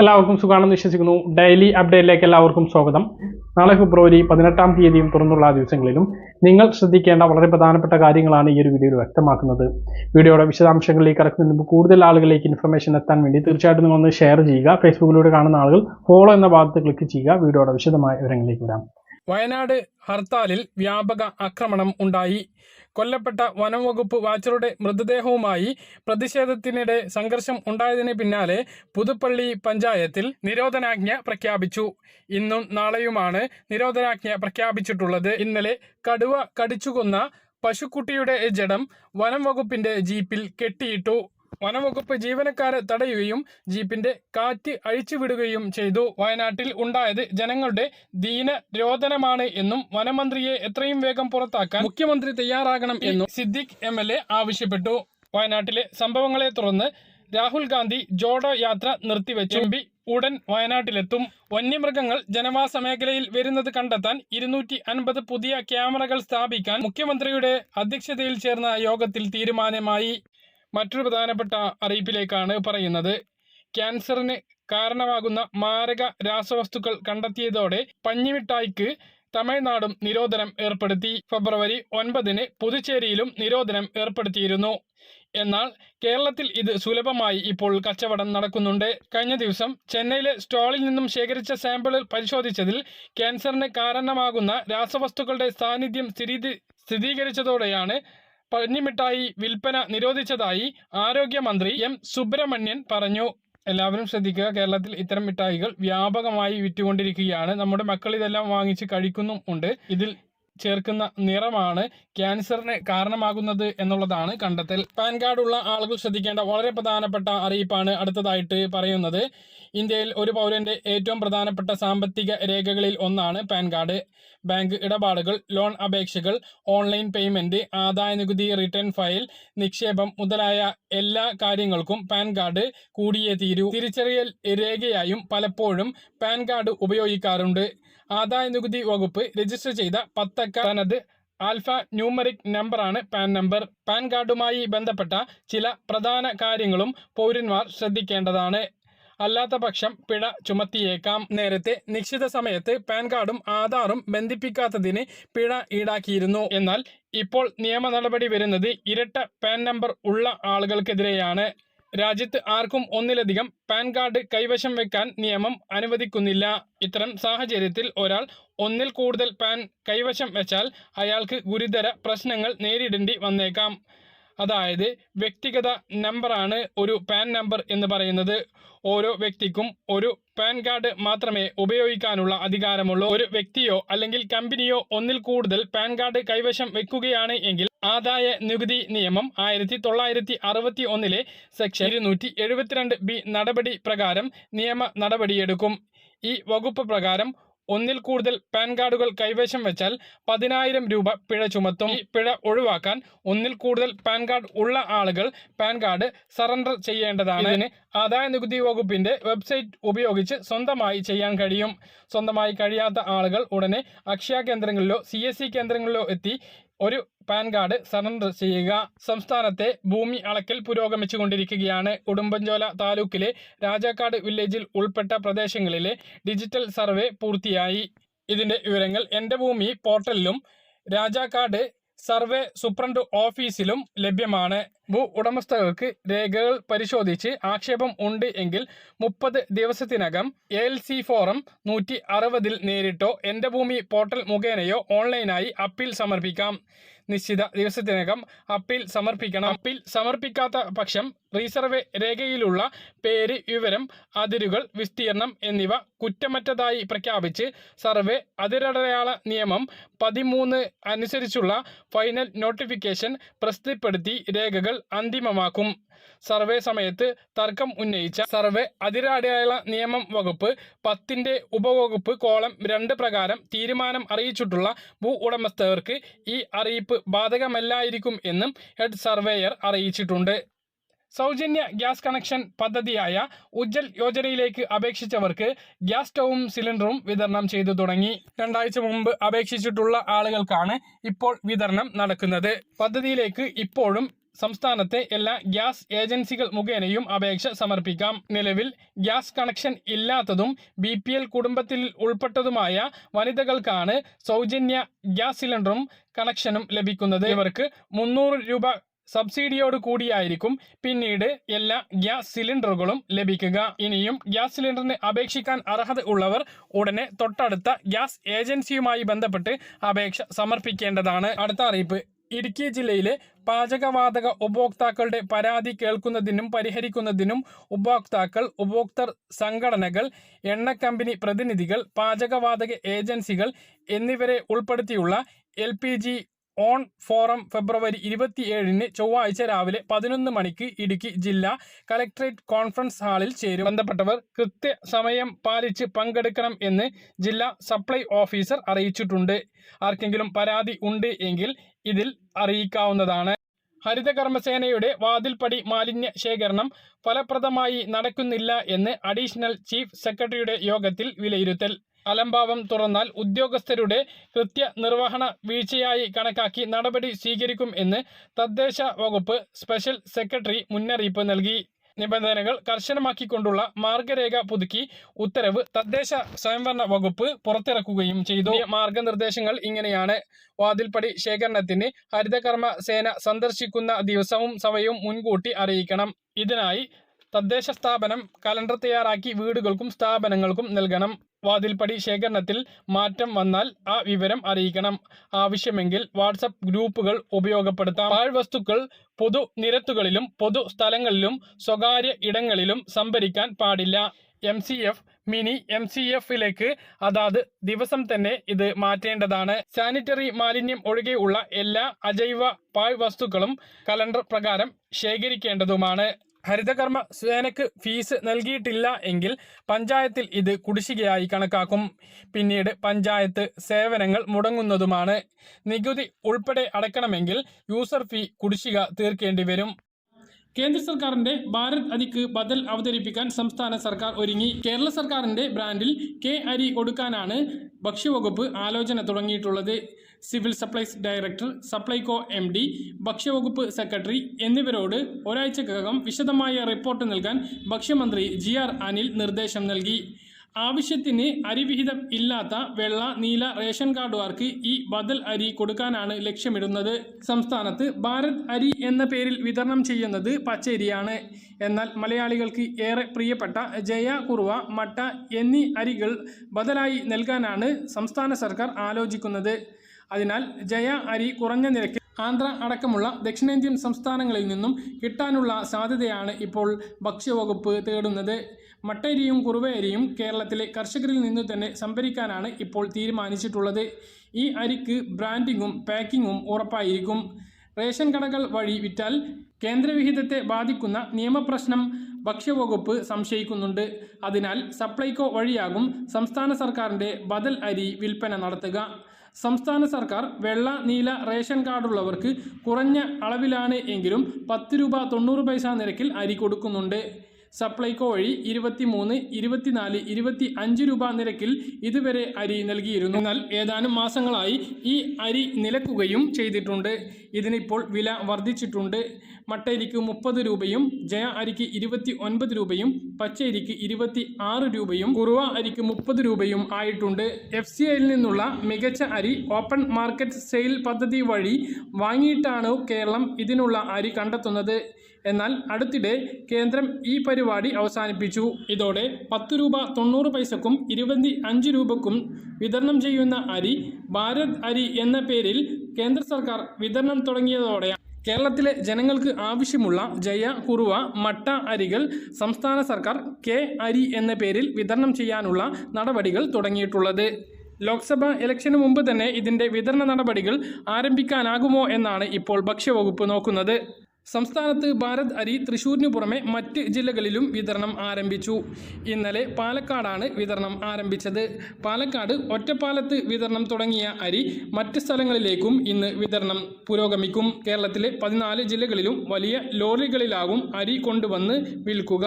എല്ലാവർക്കും സുഖാണെന്ന് വിശ്വസിക്കുന്നു. ഡെയിലി അപ്ഡേറ്റിലേക്ക് എല്ലാവർക്കും സ്വാഗതം. നാളെ ഫെബ്രുവരി പതിനെട്ടാം തീയതിയും തുറന്നുള്ള ദിവസങ്ങളിലും നിങ്ങൾ ശ്രദ്ധിക്കേണ്ട വളരെ പ്രധാനപ്പെട്ട കാര്യങ്ങളാണ് ഈ ഒരു വീഡിയോയിൽ വ്യക്തമാക്കുന്നത്. വീഡിയോയുടെ വിശദാംശങ്ങളിലേക്ക് കടക്കുന്നതിന് മുമ്പ് കൂടുതൽ ആളുകളിലേക്ക് ഇൻഫർമേഷൻ എത്താൻ വേണ്ടി തീർച്ചയായിട്ടും നിങ്ങൾ ഒന്ന് ഷെയർ ചെയ്യുക ഫേസ്ബുക്കിലൂടെ കാണുന്ന ആളുകൾ ഫോളോ എന്ന ഭാഗത്ത് ക്ലിക്ക് ചെയ്യുക. വീഡിയോയുടെ വിശദമായ വിവരങ്ങളിലേക്ക് വരാം. വയനാട് ഹർത്താലിൽ വ്യാപക ആക്രമണം ഉണ്ടായി. കൊല്ലപ്പെട്ട വനം വകുപ്പ് വാച്ചറുടെ മൃതദേഹവുമായി പ്രതിഷേധത്തിനിടെ സംഘർഷം ഉണ്ടായതിന് പിന്നാലെ പുതുപ്പള്ളി പഞ്ചായത്തിൽ നിരോധനാജ്ഞ പ്രഖ്യാപിച്ചു. ഇന്നും നാളെയുമാണ് നിരോധനാജ്ഞ പ്രഖ്യാപിച്ചിട്ടുള്ളത്. ഇന്നലെ കടുവ കടിച്ചുകൊന്ന പശുക്കുട്ടിയുടെ ജഡം വനം വകുപ്പിന്റെ ജീപ്പിൽ കെട്ടിയിട്ടു വനംവകുപ്പ് ജീവനക്കാരെ തടയുകയും ജീപ്പിന്റെ കാറ്റ് അഴിച്ചുവിടുകയും ചെയ്തു. വയനാട്ടിൽ ഉണ്ടായത് ജനങ്ങളുടെ ദീന രോദനമാണ് എന്നും വനമന്ത്രിയെ എത്രയും വേഗം പുറത്താക്കാൻ മുഖ്യമന്ത്രി തയ്യാറാകണം എന്നും സിദ്ദിഖ് എം ആവശ്യപ്പെട്ടു. വയനാട്ടിലെ സംഭവങ്ങളെ തുടർന്ന് രാഹുൽ ഗാന്ധി ജോഡോ യാത്ര നിർത്തിവെച്ചു. എം ഉടൻ വയനാട്ടിലെത്തും. വന്യമൃഗങ്ങൾ ജനവാസ മേഖലയിൽ വരുന്നത് കണ്ടെത്താൻ ഇരുന്നൂറ്റി അൻപത് പുതിയ ക്യാമറകൾ സ്ഥാപിക്കാൻ മുഖ്യമന്ത്രിയുടെ അധ്യക്ഷതയിൽ ചേർന്ന യോഗത്തിൽ തീരുമാനമായി. മറ്റൊരു പ്രധാനപ്പെട്ട അറിയിപ്പിലേക്കാണ് പറയുന്നത്. ക്യാൻസറിന് കാരണമാകുന്ന മാരക രാസവസ്തുക്കൾ കണ്ടെത്തിയതോടെ പഞ്ഞിമിഠായിക്ക് തമിഴ്നാടും നിരോധനം ഏർപ്പെടുത്തി. ഫെബ്രുവരി ഒൻപതിന് പുതുച്ചേരിയിലും നിരോധനം ഏർപ്പെടുത്തിയിരുന്നു. എന്നാൽ കേരളത്തിൽ ഇത് സുലഭമായി ഇപ്പോൾ കച്ചവടം നടക്കുന്നുണ്ട്. കഴിഞ്ഞ ദിവസം ചെന്നൈയിലെ സ്റ്റോളിൽ നിന്നും ശേഖരിച്ച സാമ്പിളിൽ പരിശോധിച്ചതിൽ ക്യാൻസറിന് കാരണമാകുന്ന രാസവസ്തുക്കളുടെ സാന്നിധ്യം സ്ഥിരീ സ്ഥിരീകരിച്ചതോടെയാണ് പഞ്ഞിമിഠായി വിൽപ്പന നിരോധിച്ചതായി ആരോഗ്യമന്ത്രി എം സുബ്രഹ്മണ്യൻ പറഞ്ഞു. എല്ലാവരും ശ്രദ്ധിക്കുക കേരളത്തിൽ ഇത്തരം മിഠായികൾ വ്യാപകമായി വിറ്റുകൊണ്ടിരിക്കുകയാണ്. നമ്മുടെ മക്കൾ ഇതെല്ലാം വാങ്ങിച്ച് കഴിക്കുന്നും ഉണ്ട്. ഇതിൽ ചേർക്കുന്ന നിറമാണ് ക്യാൻസറിന് കാരണമാകുന്നത് എന്നുള്ളതാണ് കണ്ടെത്തൽ. പാൻ കാർഡ് ഉള്ള ആളുകൾ ശ്രദ്ധിക്കേണ്ട വളരെ പ്രധാനപ്പെട്ട അറിയിപ്പാണ് അടുത്തതായിട്ട് പറയുന്നത്. ഇന്ത്യയിൽ ഒരു പൗരന്റെ ഏറ്റവും പ്രധാനപ്പെട്ട സാമ്പത്തിക രേഖകളിൽ ഒന്നാണ് പാൻ കാർഡ്. ബാങ്ക് ഇടപാടുകൾ ലോൺ അപേക്ഷകൾ ഓൺലൈൻ പേയ്മെന്റ് ആദായ നികുതി റിട്ടേൺ ഫയൽ നിക്ഷേപം മുതലായ എല്ലാ കാര്യങ്ങൾക്കും പാൻ കാർഡ് കൂടിയേ തീരൂ. തിരിച്ചറിയൽ രേഖയായും പലപ്പോഴും പാൻ കാർഡ് ഉപയോഗിക്കാറുണ്ട്. ആദായ നികുതി വകുപ്പ് രജിസ്റ്റർ ചെയ്ത പത്തക്ക തനത് ആൽഫ ന്യൂമറിക് നമ്പറാണ് പാൻ നമ്പർ. പാൻ കാർഡുമായി ബന്ധപ്പെട്ട ചില പ്രധാന കാര്യങ്ങളും പൗരന്മാർ ശ്രദ്ധിക്കേണ്ടതാണ്. അല്ലാത്ത പക്ഷം പിഴ ചുമത്തിയേക്കാം. നേരത്തെ നിശ്ചിത സമയത്ത് പാൻ കാർഡും ആധാറും ബന്ധിപ്പിക്കാത്തതിന് പിഴ ഈടാക്കിയിരുന്നു. എന്നാൽ ഇപ്പോൾ നിയമ നടപടി വരുന്നത് ഇരട്ട പാൻ നമ്പർ ഉള്ള ആളുകൾക്കെതിരെയാണ്. രാജ്യത്ത് ആർക്കും ഒന്നിലധികം പാൻ കാർഡ് കൈവശം വെക്കാൻ നിയമം അനുവദിക്കുന്നില്ല. ഇത്തരം സാഹചര്യത്തിൽ ഒരാൾ ഒന്നിൽ കൂടുതൽ പാൻ കൈവശം വെച്ചാൽ അയാൾക്ക് ഗുരുതര പ്രശ്നങ്ങൾ നേരിടേണ്ടി വന്നേക്കാം. അതായത് വ്യക്തിഗത നമ്പറാണ് ഒരു പാൻ നമ്പർ എന്ന് പറയുന്നത്. ഓരോ വ്യക്തിക്കും ഒരു പാൻ കാർഡ് മാത്രമേ ഉപയോഗിക്കാനുള്ള അധികാരമുള്ളൂ. ഒരു വ്യക്തിയോ അല്ലെങ്കിൽ കമ്പനിയോ ഒന്നിൽ കൂടുതൽ പാൻ കാർഡ് കൈവശം വെക്കുകയാണ് എങ്കിൽ ആദായ നികുതി നിയമം ആയിരത്തി തൊള്ളായിരത്തി അറുപത്തി ഒന്നിലെ സെക്ഷൻ ഇരുന്നൂറ്റി എഴുപത്തിരണ്ട് ബി നടപടി പ്രകാരം നിയമ നടപടിയെടുക്കും. ഈ വകുപ്പ് പ്രകാരം ഒന്നിൽ കൂടുതൽ പാൻ കാർഡുകൾ കൈവശം വെച്ചാൽ പതിനായിരം രൂപ പിഴ ചുമത്തും. ഈ പിഴ ഒഴിവാക്കാൻ ഒന്നിൽ കൂടുതൽ പാൻ കാർഡ് ഉള്ള ആളുകൾ പാൻ കാർഡ് സറണ്ടർ ചെയ്യേണ്ടതാണ്. ഇതിന് ആദായ നികുതി വകുപ്പിന്റെ വെബ്സൈറ്റ് ഉപയോഗിച്ച് സ്വന്തമായി ചെയ്യാൻ കഴിയും. സ്വന്തമായി കഴിയാത്ത ആളുകൾ ഉടനെ അക്ഷയ കേന്ദ്രങ്ങളിലോ സി കേന്ദ്രങ്ങളിലോ എത്തി ഒരു പാൻ കാർഡ് സറണ്ടർ ചെയ്യുക. സംസ്ഥാനത്തെ ഭൂമി അളക്കൽ പുരോഗമിച്ചുകൊണ്ടിരിക്കുകയാണ്. ഉടുമ്പൻചോല താലൂക്കിലെ രാജാക്കാട് വില്ലേജിൽ ഉൾപ്പെട്ട പ്രദേശങ്ങളിലെ ഡിജിറ്റൽ സർവേ പൂർത്തിയായി. ഇതിന്റെ വിവരങ്ങൾ എന്റെ ഭൂമി പോർട്ടലിലും രാജാക്കാട് സർവേ സൂപ്രണ്ട് ഓഫീസിലും ലഭ്യമാണ്. ഭൂ ഉടമസ്ഥകൾക്ക് രേഖകൾ പരിശോധിച്ച് ആക്ഷേപം ഉണ്ട് എങ്കിൽ മുപ്പത് ദിവസത്തിനകം എൽ സി ഫോറം നൂറ്റി അറുപതിൽ നേരിട്ടോ എന്റെ ഭൂമി പോർട്ടൽ മുഖേനയോ ഓൺലൈനായി അപ്പീൽ സമർപ്പിക്കാം. നിശ്ചിത ദിവസത്തിനകം അപ്പീൽ സമർപ്പിക്കണം. അപ്പീൽ സമർപ്പിക്കാത്ത പക്ഷം റീസർവേ രേഖയിലുള്ള പേര് വിവരം അതിരുകൾ വിസ്തീർണം എന്നിവ കുറ്റമറ്റതായി പ്രഖ്യാപിച്ച് സർവേ അതിരടയാള നിയമം പതിമൂന്ന് അനുസരിച്ചുള്ള ഫൈനൽ നോട്ടിഫിക്കേഷൻ പ്രസിദ്ധപ്പെടുത്തി രേഖകൾ അന്തിമമാക്കും. സർവേ സമയത്ത് തർക്കം ഉന്നയിച്ച സർവേ അതിരടയാള നിയമം വകുപ്പ് പത്തിന്റെ ഉപവകുപ്പ് കോളം രണ്ട് പ്രകാരം തീരുമാനം അറിയിച്ചിട്ടുള്ള ഭൂ ഉടമസ്ഥർക്ക് ഈ അറിയിപ്പ് ബാധകമല്ലായിരിക്കും എന്നും ഹെഡ് സർവേയർ അറിയിച്ചിട്ടുണ്ട്. സൗജന്യ ഗ്യാസ് കണക്ഷൻ പദ്ധതിയായ ഉജ്ജൽ യോജനയിലേക്ക് അപേക്ഷിച്ചവർക്ക് ഗ്യാസ് സ്റ്റൗവും സിലിണ്ടറും വിതരണം ചെയ്തു തുടങ്ങി. രണ്ടാഴ്ച മുമ്പ് അപേക്ഷിച്ചിട്ടുള്ള ആളുകൾക്കാണ് ഇപ്പോൾ വിതരണം നടക്കുന്നത്. പദ്ധതിയിലേക്ക് ഇപ്പോഴും സംസ്ഥാനത്തെ എല്ലാ ഗ്യാസ് ഏജൻസികൾ മുഖേനയും അപേക്ഷ സമർപ്പിക്കാം. നിലവിൽ ഗ്യാസ് കണക്ഷൻ ഇല്ലാത്തതും ബി പി എൽ കുടുംബത്തിൽ ഉൾപ്പെട്ടതുമായ വനിതകൾക്കാണ് സൗജന്യ ഗ്യാസ് സിലിണ്ടറും കണക്ഷനും ലഭിക്കുന്നത്. ഇവർക്ക് മുന്നൂറ് രൂപ സബ്സിഡിയോട് കൂടിയായിരിക്കും പിന്നീട് എല്ലാ ഗ്യാസ് സിലിണ്ടറുകളും ലഭിക്കുക. ഇനിയും ഗ്യാസ് സിലിണ്ടറിന് അപേക്ഷിക്കാൻ അർഹത ഉള്ളവർ ഉടനെ തൊട്ടടുത്ത ഗ്യാസ് ഏജൻസിയുമായി ബന്ധപ്പെട്ട് അപേക്ഷ സമർപ്പിക്കേണ്ടതാണ്. അടുത്ത അറിയിപ്പ്. ഇടുക്കി ജില്ലയിലെ പാചകവാതക ഉപഭോക്താക്കളുടെ പരാതി കേൾക്കുന്നതിനും പരിഹരിക്കുന്നതിനും ഉപഭോക്താക്കൾ ഉപഭോക്തൃ സംഘടനകൾ എണ്ണക്കമ്പനി പ്രതിനിധികൾ പാചകവാതക ഏജൻസികൾ എന്നിവരെ ഉൾപ്പെടുത്തിയുള്ള L P G on forum February ഇരുപത്തിയേഴിന് ചൊവ്വാഴ്ച രാവിലെ പതിനൊന്ന് മണിക്ക് ഇടുക്കി ജില്ലാ കലക്ടറേറ്റ് കോൺഫറൻസ് ഹാളിൽ ചേരും. ബന്ധപ്പെട്ടവർ കൃത്യസമയം പാലിച്ച് പങ്കെടുക്കണം എന്ന് ജില്ലാ സപ്ലൈ ഓഫീസർ അറിയിച്ചിട്ടുണ്ട്. ആർക്കെങ്കിലും പരാതി ഉണ്ട് എങ്കിൽ ഇതിൽ അറിയിക്കാവുന്നതാണ്. ഹരിതകർമ്മസേനയുടെ വാതിൽപ്പടി മാലിന്യ ശേഖരണം ഫലപ്രദമായി നടക്കുന്നില്ല എന്ന് അഡീഷണൽ ചീഫ് സെക്രട്ടറിയുടെ യോഗത്തിൽ വിലയിരുത്തൽ. അലംഭാവം തുറന്നാൽ ഉദ്യോഗസ്ഥരുടെ കൃത്യനിർവഹണ വീഴ്ചയായി കണക്കാക്കി നടപടി സ്വീകരിക്കും എന്ന് തദ്ദേശ വകുപ്പ് സ്പെഷ്യൽ സെക്രട്ടറി മുന്നറിയിപ്പ് നൽകി. നിബന്ധനകൾ കർശനമാക്കിക്കൊണ്ടുള്ള മാർഗരേഖ പുതുക്കി ഉത്തരവ് തദ്ദേശ സ്വയംഭരണ വകുപ്പ് പുറത്തിറക്കുകയും ചെയ്തു. മാർഗനിർദ്ദേശങ്ങൾ ഇങ്ങനെയാണ്. വാതിൽപ്പടി ശേഖരണത്തിന് ഹരിതകർമ്മ സേന സന്ദർശിക്കുന്ന ദിവസവും സമയവും മുൻകൂട്ടി അറിയിക്കണം. ഇതിനായി തദ്ദേശ സ്ഥാപനം കലണ്ടർ തയ്യാറാക്കി വീടുകൾക്കും സ്ഥാപനങ്ങൾക്കും നൽകണം. വാതിൽപ്പടി ശേഖരണത്തിൽ മാറ്റം വന്നാൽ ആ വിവരം അറിയിക്കണം. ആവശ്യമെങ്കിൽ വാട്സപ്പ് ഗ്രൂപ്പുകൾ ഉപയോഗപ്പെടുത്താം. പാഴ്വസ്തുക്കൾ പൊതു നിരത്തുകളിലും പൊതു സ്ഥലങ്ങളിലും സ്വകാര്യ ഇടങ്ങളിലും സംഭരിക്കാൻ പാടില്ല. M C F mini M C എഫിലേക്ക് അതാത് ദിവസം തന്നെ ഇത് മാറ്റേണ്ടതാണ്. സാനിറ്ററി മാലിന്യം ഒഴികെയുള്ള എല്ലാ അജൈവ പാഴ് വസ്തുക്കളും കലണ്ടർ പ്രകാരം ശേഖരിക്കേണ്ടതുമാണ്. ഹരിതകർമ്മ സേനയ്ക്ക് ഫീസ് നൽകിയിട്ടില്ല എങ്കിൽ പഞ്ചായത്തിൽ ഇത് കുടിശ്ശികയായി കണക്കാക്കും. പിന്നീട് പഞ്ചായത്ത് സേവനങ്ങൾ മുടങ്ങുന്നതുമാണ്. നികുതി ഉൾപ്പെടെ അടയ്ക്കണമെങ്കിൽ യൂസർ ഫീ കുടിശ്ശിക തീർക്കേണ്ടി വരും. കേന്ദ്ര സർക്കാരിന്റെ ഭാരത് അരിക്ക് ബദൽ അവതരിപ്പിക്കാൻ സംസ്ഥാന സർക്കാർ ഒരുങ്ങി. കേരള സർക്കാരിന്റെ ബ്രാൻഡിൽ കെ അരി കൊടുക്കാനാണ് ഭക്ഷ്യവകുപ്പ് ആലോചന തുടങ്ങിയിട്ടുള്ളത്. Civil supplies director Supplyco M D ഭക്ഷ്യവകുപ്പ് secretary എന്നിവരോട് ഒരാഴ്ചക്കകം വിശദമായ റിപ്പോർട്ട് നൽകാൻ ഭക്ഷ്യമന്ത്രി ജി ആർ അനിൽ നിർദ്ദേശം നൽകി. ആവശ്യത്തിന് അരിവിഹിതം ഇല്ലാത്ത വെള്ള നീല റേഷൻ കാർഡുകാർക്ക് ഈ ബദൽ അരി കൊടുക്കാനാണ് ലക്ഷ്യമിടുന്നത്. സംസ്ഥാനത്ത് ഭാരത് അരി എന്ന പേരിൽ വിതരണം ചെയ്യുന്നത് പച്ചരിയാണ്. എന്നാൽ മലയാളികൾക്ക് ഏറെ പ്രിയപ്പെട്ട ജയ കുറുവ മട്ട എന്നീ അരികൾ ബദലായി നൽകാനാണ് സംസ്ഥാന സർക്കാർ ആലോചിക്കുന്നത്. അതിനാൽ ജയ അരി കുറഞ്ഞ നിരക്കിൽ ആന്ധ്ര അടക്കമുള്ള ദക്ഷിണേന്ത്യൻ സംസ്ഥാനങ്ങളിൽ നിന്നും കിട്ടാനുള്ള സാധ്യതയാണ് ഇപ്പോൾ ഭക്ഷ്യവകുപ്പ് തേടുന്നത്. മട്ടരിയും കുറുവയരിയും കേരളത്തിലെ കർഷകരിൽ നിന്ന് തന്നെ സംഭരിക്കാനാണ് ഇപ്പോൾ തീരുമാനിച്ചിട്ടുള്ളത്. ഈ അരിക്ക് ബ്രാൻഡിങ്ങും പാക്കിങ്ങും ഉറപ്പായിരിക്കും. റേഷൻ കടകൾ വഴി വിറ്റാൽ കേന്ദ്രവിഹിതത്തെ ബാധിക്കുന്ന നിയമപ്രശ്നം ഭക്ഷ്യവകുപ്പ് സംശയിക്കുന്നുണ്ട്. അതിനാൽ സപ്ലൈകോ വഴിയാകും സംസ്ഥാന സർക്കാരിന്റെ ബദൽ അരി വിൽപ്പന നടത്തുക. സംസ്ഥാന സർക്കാർ വെള്ള നീല റേഷൻ കാർഡുള്ളവർക്ക് കുറഞ്ഞ അളവിലാണ് എങ്കിലും പത്ത് രൂപ തൊണ്ണൂറ് പൈസ നിരക്കിൽ അരി കൊടുക്കുന്നുണ്ട്. സപ്ലൈകോ വഴി ഇരുപത്തി മൂന്ന് ഇരുപത്തിനാല് ഇരുപത്തി അഞ്ച് രൂപ നിരക്കിൽ ഇതുവരെ അരി നൽകിയിരുന്നു. എന്നാൽ ഏതാനും മാസങ്ങളായി ഈ അരി നിലക്കുകയും ചെയ്തിട്ടുണ്ട്. ഇതിനിപ്പോൾ വില വർദ്ധിച്ചിട്ടുണ്ട്. മട്ടരിക്ക് മുപ്പത് രൂപയും ജയ അരിക്ക് ഇരുപത്തി ഒൻപത് രൂപയും പച്ച അരിക്ക് ഇരുപത്തി ആറ് രൂപയും കുറുവ അരിക്ക് മുപ്പത് രൂപയും ആയിട്ടുണ്ട്. എഫ് സി ഐയിൽ നിന്നുള്ള മികച്ച അരി ഓപ്പൺ മാർക്കറ്റ് സെയിൽ പദ്ധതി വഴി വാങ്ങിയിട്ടാണ് കേരളം ഇതിനുള്ള അരി കണ്ടെത്തുന്നത്. എന്നാൽ അടുത്തിടെ കേന്ദ്രം ഈ പരിപാടി അവസാനിപ്പിച്ചു. ഇതോടെ പത്ത് രൂപ തൊണ്ണൂറ് പൈസക്കും ഇരുപത്തി അഞ്ച് രൂപക്കും വിതരണം ചെയ്യുന്ന അരി ഭാരത് അരി എന്ന പേരിൽ കേന്ദ്ര സർക്കാർ വിതരണം തുടങ്ങിയതോടെ കേരളത്തിലെ ജനങ്ങൾക്ക് ആവശ്യമുള്ള ജയ കുറുവ മട്ട അരികൾ സംസ്ഥാന സർക്കാർ കെ അരി എന്ന പേരിൽ വിതരണം ചെയ്യാനുള്ള നടപടികൾ തുടങ്ങിയിട്ടുള്ളത്. ലോക്സഭാ ഇലക്ഷന് മുമ്പ് തന്നെ ഇതിന്റെ വിതരണ നടപടികൾ ആരംഭിക്കാനാകുമോ എന്നാണ് ഇപ്പോൾ ഭക്ഷ്യവകുപ്പ് നോക്കുന്നത്. സംസ്ഥാനത്ത് ഭാരത് അരി തൃശൂരിനു പുറമെ മറ്റ് ജില്ലകളിലും വിതരണം ആരംഭിച്ചു. ഇന്നലെ പാലക്കാടാണ് വിതരണം ആരംഭിച്ചത്. പാലക്കാട് ഒറ്റപ്പാലത്ത് വിതരണം തുടങ്ങിയ അരി മറ്റ് സ്ഥലങ്ങളിലേക്കും ഇന്ന് വിതരണം പുരോഗമിക്കും. കേരളത്തിലെ പതിനാല് ജില്ലകളിലും വലിയ ലോറികളിലാകും അരി കൊണ്ടുവന്ന് വിൽക്കുക.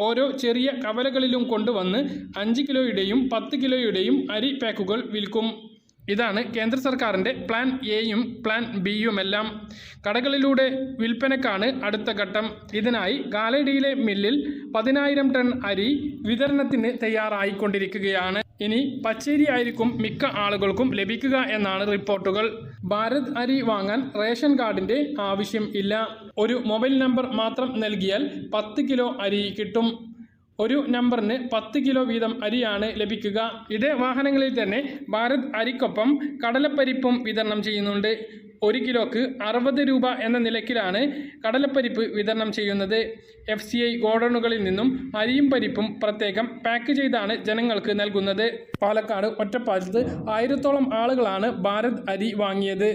ഓരോ ചെറിയ കവലകളിലും കൊണ്ടുവന്ന് അഞ്ച് കിലോയുടെയും പത്ത് കിലോയുടെയും അരി പാക്കുകൾ വിൽക്കും. ഇതാണ് കേന്ദ്ര സർക്കാരിന്റെ പ്ലാൻ എയും പ്ലാൻ ബിയും എല്ലാം കടകളിലൂടെ വിൽപ്പനക്കാണ് അടുത്ത ഘട്ടം. ഇതിനായി ഗാലഡിയിലെ മില്ലിൽ പതിനായിരം ടൺ അരി വിതരണത്തിന് തയ്യാറായിക്കൊണ്ടിരിക്കുകയാണ്. ഇനി പച്ചേരി ആയിരിക്കും മിക്ക ആളുകൾക്കും ലഭിക്കുക എന്നാണ് റിപ്പോർട്ടുകൾ. ഭാരത് അരി വാങ്ങാൻ റേഷൻ കാർഡിന്റെ ആവശ്യം ഇല്ല. ഒരു മൊബൈൽ നമ്പർ മാത്രം നൽകിയാൽ പത്ത് കിലോ അരി കിട്ടും. ഒരു നമ്പറിന് പത്ത് കിലോ വീതം അരിയാണ് ലഭിക്കുക. ഇതേ വാഹനങ്ങളിൽ തന്നെ ഭാരത് അരിക്കൊപ്പം കടലപ്പരിപ്പും വിതരണം ചെയ്യുന്നുണ്ട്. ഒരു കിലോക്ക് അറുപത് രൂപ എന്ന നിലയ്ക്കിലാണ് കടലപ്പരിപ്പ് വിതരണം ചെയ്യുന്നത്. എഫ് സി ഐ ഗോഡണുകളിൽ നിന്നും അരിയും പരിപ്പും പ്രത്യേകം പാക്ക് ചെയ്താണ് ജനങ്ങൾക്ക് നൽകുന്നത്. പാലക്കാട് ഒറ്റപ്പാലത്ത് ആയിരത്തോളം ആളുകളാണ് ഭാരത് അരി വാങ്ങിയത്.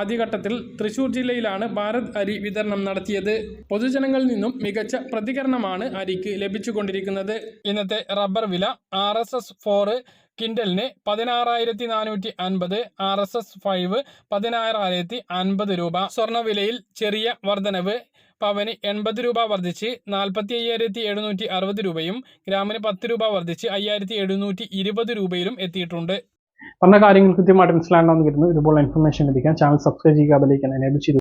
ആദ്യഘട്ടത്തിൽ തൃശൂർ ജില്ലയിലാണ് ഭാരത് അരി വിതരണം നടത്തിയത്. പൊതുജനങ്ങളിൽ നിന്നും മികച്ച പ്രതികരണമാണ് അരിക്ക് ലഭിച്ചുകൊണ്ടിരിക്കുന്നത്. ഇന്നത്തെ റബ്ബർ വില ആർ എസ് എസ് ഫോറ് കിൻഡലിന് പതിനാറായിരത്തി നാനൂറ്റി അൻപത് ആർ എസ് എസ് ഫൈവ് പതിനാറായിരത്തി അൻപത് രൂപ. സ്വർണവിലയിൽ ചെറിയ വർധനവ്. പവന് എൺപത് രൂപ വർദ്ധിച്ച് നാൽപ്പത്തി അയ്യായിരത്തി എഴുന്നൂറ്റി അറുപത് രൂപയും ഗ്രാമിന് പത്ത് രൂപ വർദ്ധിച്ച് അയ്യായിരത്തി എഴുന്നൂറ്റി ഇരുപത് രൂപയിലും എത്തിയിട്ടുണ്ട്. പറഞ്ഞ കാര്യങ്ങൾ കൃത്യമായിട്ട് മനസ്സിലാകണമെന്ന് കരുതുന്നു. ഇതുപോലെ ഇൻഫർമേഷൻ ലഭിക്കാൻ ചാനൽ സബ്സ്ക്രൈബ് ചെയ്യുക അതിലേക്ക് എനേബിൾ ചെയ്തു